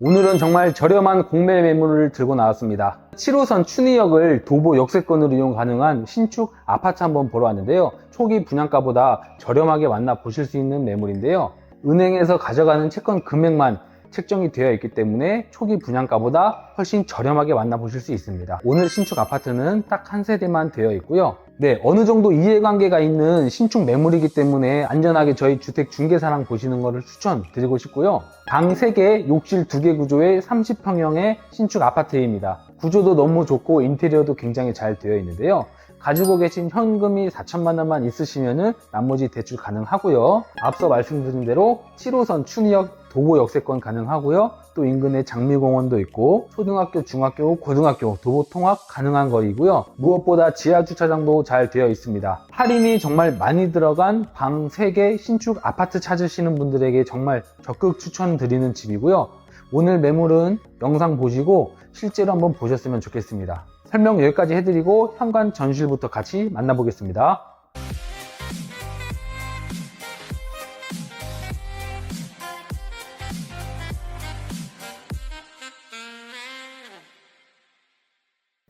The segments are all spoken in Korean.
오늘은 정말 저렴한 공매 매물을 들고 나왔습니다. 7호선 춘희역을 도보 역세권으로 이용 가능한 신축 아파트 한번 보러 왔는데요. 초기 분양가보다 저렴하게 만나 보실 수 있는 매물인데요. 은행에서 가져가는 채권 금액만 책정이 되어 있기 때문에 초기 분양가보다 훨씬 저렴하게 만나 보실 수 있습니다. 오늘 신축 아파트는 딱 한 세대만 되어 있고요. 네, 어느 정도 이해관계가 있는 신축 매물이기 때문에 안전하게 저희 주택 중개사랑 보시는 것을 추천드리고 싶고요. 방 3개, 욕실 2개 구조의 30평형의 신축 아파트입니다. 구조도 너무 좋고 인테리어도 굉장히 잘 되어 있는데요. 가지고 계신 현금이 4천만 원만 있으시면 나머지 대출 가능하고요. 앞서 말씀드린 대로 7호선 춘희역 도보 역세권 가능하고요. 또 인근에 장미공원도 있고 초등학교, 중학교, 고등학교 도보 통학 가능한 거리고요. 무엇보다 지하 주차장도 잘 되어 있습니다. 할인이 정말 많이 들어간 방 3개 신축 아파트 찾으시는 분들에게 정말 적극 추천드리는 집이고요. 오늘 매물은 영상 보시고 실제로 한번 보셨으면 좋겠습니다. 설명 여기까지 해드리고 현관 전실부터 같이 만나보겠습니다.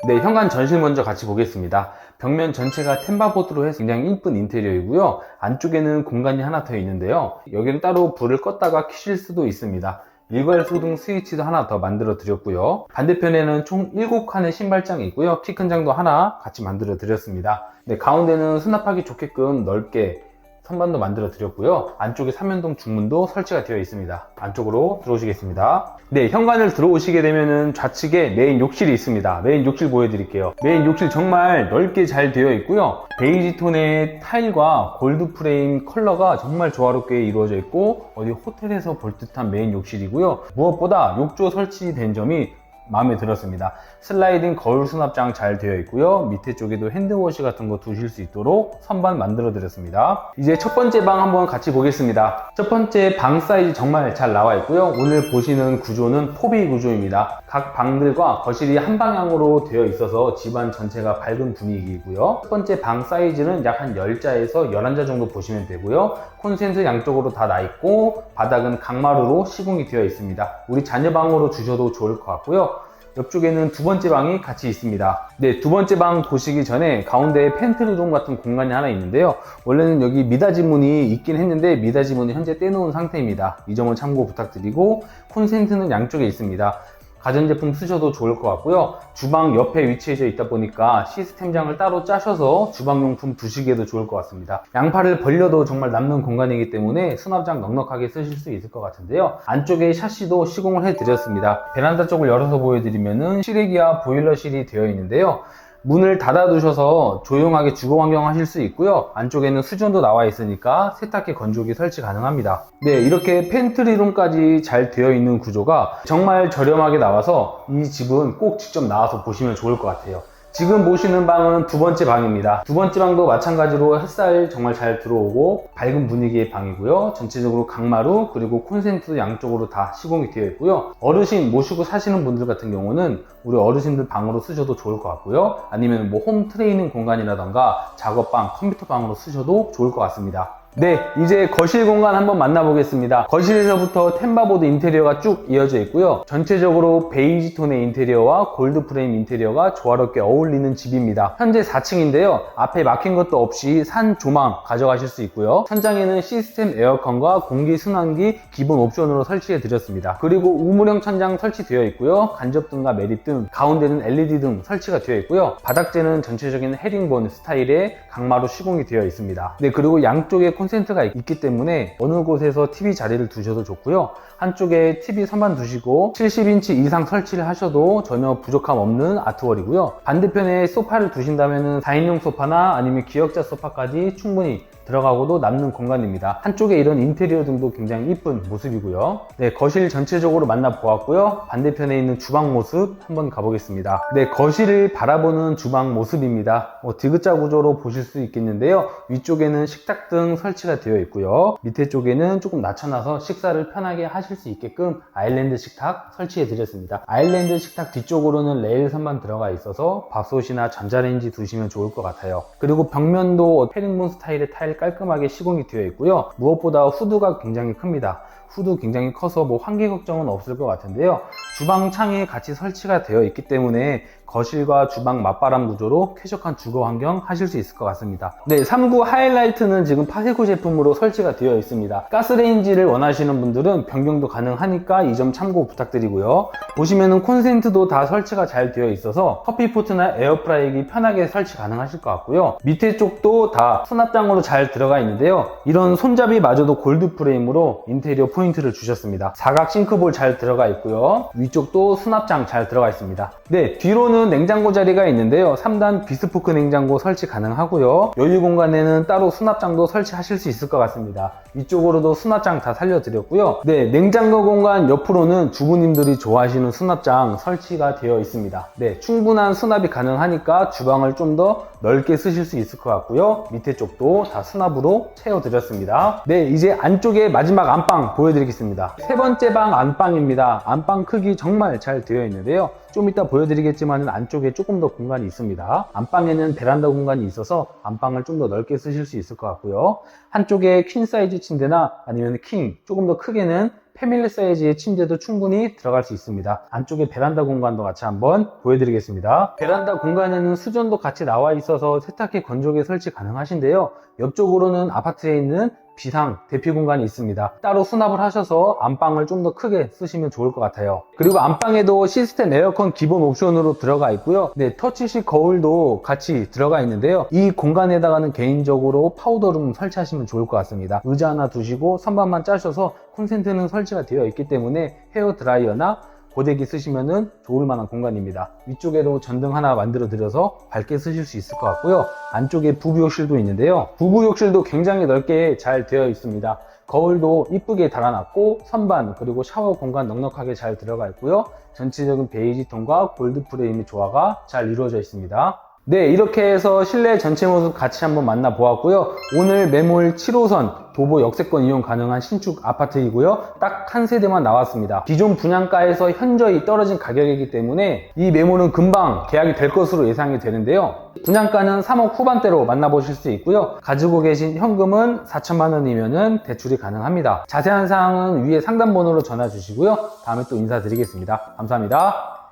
네, 현관 전실 먼저 같이 보겠습니다. 벽면 전체가 템바보드로 해서 굉장히 이쁜 인테리어이고요. 안쪽에는 공간이 하나 더 있는데요. 여기는 따로 불을 껐다가 켜실 수도 있습니다. 일괄 소등 스위치도 하나 더 만들어 드렸고요. 반대편에는 총 7칸의 신발장이 있고요. 키 큰 장도 하나 같이 만들어 드렸습니다. 네, 가운데는 수납하기 좋게끔 넓게 선반도 만들어 드렸고요. 안쪽에 삼연동 중문도 설치가 되어 있습니다. 안쪽으로 들어오시겠습니다. 네, 현관을 들어오시게 되면은 좌측에 메인 욕실이 있습니다. 메인 욕실 보여드릴게요. 메인 욕실 정말 넓게 잘 되어 있고요. 베이지 톤의 타일과 골드 프레임 컬러가 정말 조화롭게 이루어져 있고 어디 호텔에서 볼 듯한 메인 욕실이고요. 무엇보다 욕조 설치된 점이 마음에 들었습니다. 슬라이딩 거울 수납장 잘 되어 있고요. 밑에 쪽에도 핸드워시 같은 거 두실 수 있도록 선반 만들어 드렸습니다. 이제 첫 번째 방 한번 같이 보겠습니다. 첫 번째 방 사이즈 정말 잘 나와 있고요. 오늘 보시는 구조는 포비 구조입니다. 각 방들과 거실이 한 방향으로 되어 있어서 집안 전체가 밝은 분위기이고요. 첫 번째 방 사이즈는 약 한 10자에서 11자 정도 보시면 되고요. 콘센트 양쪽으로 다 나 있고 바닥은 강마루로 시공이 되어 있습니다. 우리 자녀 방으로 주셔도 좋을 것 같고요. 옆쪽에는 두 번째 방이 같이 있습니다. 네, 두 번째 방 보시기 전에 가운데에 팬트리룸 같은 공간이 하나 있는데요. 원래는 여기 미닫이 문이 있긴 했는데 미닫이 문은 현재 떼놓은 상태입니다. 이 점을 참고 부탁드리고 콘센트는 양쪽에 있습니다. 가전제품 쓰셔도 좋을 것 같고요. 주방 옆에 위치해져 있다 보니까 시스템장을 따로 짜셔서 주방용품 두시기에도 좋을 것 같습니다. 양팔을 벌려도 정말 남는 공간이기 때문에 수납장 넉넉하게 쓰실 수 있을 것 같은데요. 안쪽에 샤시도 시공을 해드렸습니다. 베란다 쪽을 열어서 보여드리면은 실외기와 보일러실이 되어 있는데요. 문을 닫아두셔서 조용하게 주거 환경 하실 수 있고요. 안쪽에는 수전도 나와 있으니까 세탁기 건조기 설치 가능합니다. 네, 이렇게 팬트리룸까지 잘 되어 있는 구조가 정말 저렴하게 나와서 이 집은 꼭 직접 나와서 보시면 좋을 것 같아요. 지금 보시는 방은 두 번째 방입니다. 두 번째 방도 마찬가지로 햇살 정말 잘 들어오고 밝은 분위기의 방이고요. 전체적으로 강마루 그리고 콘센트 양쪽으로 다 시공이 되어 있고요. 어르신 모시고 사시는 분들 같은 경우는 우리 어르신들 방으로 쓰셔도 좋을 것 같고요. 아니면 뭐 홈 트레이닝 공간이라던가 작업방, 컴퓨터 방으로 쓰셔도 좋을 것 같습니다. 네, 이제 거실 공간 한번 만나보겠습니다. 거실에서부터 템바보드 인테리어가 쭉 이어져 있고요. 전체적으로 베이지 톤의 인테리어와 골드 프레임 인테리어가 조화롭게 어울리는 집입니다. 현재 4층인데요. 앞에 막힌 것도 없이 산 조망 가져가실 수 있고요. 천장에는 시스템 에어컨과 공기 순환기 기본 옵션으로 설치해 드렸습니다. 그리고 우물형 천장 설치되어 있고요. 간접등과 매립등, 가운데는 LED 등 설치가 되어 있고요. 바닥재는 전체적인 헤링본 스타일의 강마루 시공이 되어 있습니다. 네, 그리고 양쪽에 콘센트가 있기 때문에 어느 곳에서 TV 자리를 두셔도 좋고요. 한쪽에 TV 선반 두시고 70인치 이상 설치를 하셔도 전혀 부족함 없는 아트월이고요. 반대편에 소파를 두신다면 4인용 소파나 아니면 기역자 소파까지 충분히 들어가고도 남는 공간입니다. 한쪽에 이런 인테리어 등도 굉장히 이쁜 모습이고요. 네, 거실 전체적으로 만나보았고요. 반대편에 있는 주방 모습 한번 가보겠습니다. 네, 거실을 바라보는 주방 모습입니다. 뭐 디귿자 구조로 보실 수 있겠는데요. 위쪽에는 식탁 등 설치가 되어 있고요. 밑에 쪽에는 조금 낮춰놔서 식사를 편하게 하실 수 있게끔 아일랜드 식탁 설치해 드렸습니다. 아일랜드 식탁 뒤쪽으로는 레일 선만 들어가 있어서 밥솥이나 전자레인지 두시면 좋을 것 같아요. 그리고 벽면도 페링본 스타일의 타일 깔끔하게 시공이 되어 있고요. 무엇보다 후드가 굉장히 큽니다. 후도 굉장히 커서 뭐 환기 걱정은 없을 것 같은데요. 주방 창에 같이 설치가 되어 있기 때문에 거실과 주방 맞바람 구조로 쾌적한 주거 환경 하실 수 있을 것 같습니다. 네, 3구 하이라이트는 지금 파세코 제품으로 설치가 되어 있습니다. 가스레인지를 원하시는 분들은 변경도 가능하니까 이 점 참고 부탁드리고요. 보시면은 콘센트도 다 설치가 잘 되어 있어서 커피포트나 에어프라이기 편하게 설치 가능하실 것 같고요. 밑에 쪽도 다 수납장으로 잘 들어가 있는데요. 이런 손잡이마저도 골드 프레임으로 인테리어 포인트를 주셨습니다. 사각 싱크볼 잘 들어가 있고요. 위쪽도 수납장 잘 들어가 있습니다. 네, 뒤로는 냉장고 자리가 있는데요. 3단 비스포크 냉장고 설치 가능하고요. 여유 공간에는 따로 수납장도 설치하실 수 있을 것 같습니다. 위쪽으로도 수납장 다 살려드렸고요. 네, 냉장고 공간 옆으로는 주부님들이 좋아하시는 수납장 설치가 되어 있습니다. 네, 충분한 수납이 가능하니까 주방을 좀 더 넓게 쓰실 수 있을 것 같고요. 밑에 쪽도 다 수납으로 채워드렸습니다. 네, 이제 안쪽에 마지막 안방 보여드리겠습니다. 세 번째 방 안방입니다. 안방 크기 정말 잘 되어 있는데요. 좀 이따 보여드리겠지만 안쪽에 조금 더 공간이 있습니다. 안방에는 베란다 공간이 있어서 안방을 좀 더 넓게 쓰실 수 있을 것 같고요. 한쪽에 퀸 사이즈 침대나 아니면 킹 조금 더 크게는 패밀리 사이즈의 침대도 충분히 들어갈 수 있습니다. 안쪽에 베란다 공간도 같이 한번 보여드리겠습니다. 베란다 공간에는 수전도 같이 나와 있어서 세탁기 건조기 설치 가능하신데요. 옆쪽으로는 아파트에 있는 비상 대피 공간이 있습니다. 따로 수납을 하셔서 안방을 좀 더 크게 쓰시면 좋을 것 같아요. 그리고 안방에도 시스템 에어컨 기본 옵션으로 들어가 있고요. 네, 터치식 거울도 같이 들어가 있는데요. 이 공간에다가는 개인적으로 파우더룸 설치하시면 좋을 것 같습니다. 의자 하나 두시고 선반만 짜셔서 콘센트는 설치가 되어 있기 때문에 헤어 드라이어나 고데기 쓰시면은 좋을 만한 공간입니다. 위쪽에도 전등 하나 만들어 드려서 밝게 쓰실 수 있을 것 같고요. 안쪽에 부부 욕실도 있는데요. 부부 욕실도 굉장히 넓게 잘 되어 있습니다. 거울도 이쁘게 달아놨고 선반 그리고 샤워 공간 넉넉하게 잘 들어가 있고요. 전체적인 베이지 톤과 골드 프레임의 조화가 잘 이루어져 있습니다. 네, 이렇게 해서 실내 전체 모습 같이 한번 만나보았고요. 오늘 매몰 7호선 도보 역세권 이용 가능한 신축 아파트이고요. 딱 한 세대만 나왔습니다. 기존 분양가에서 현저히 떨어진 가격이기 때문에 이 매물은 금방 계약이 될 것으로 예상이 되는데요. 분양가는 3억 후반대로 만나보실 수 있고요. 가지고 계신 현금은 4천만 원이면 대출이 가능합니다. 자세한 사항은 위에 상담번호로 전화 주시고요. 다음에 또 인사드리겠습니다. 감사합니다.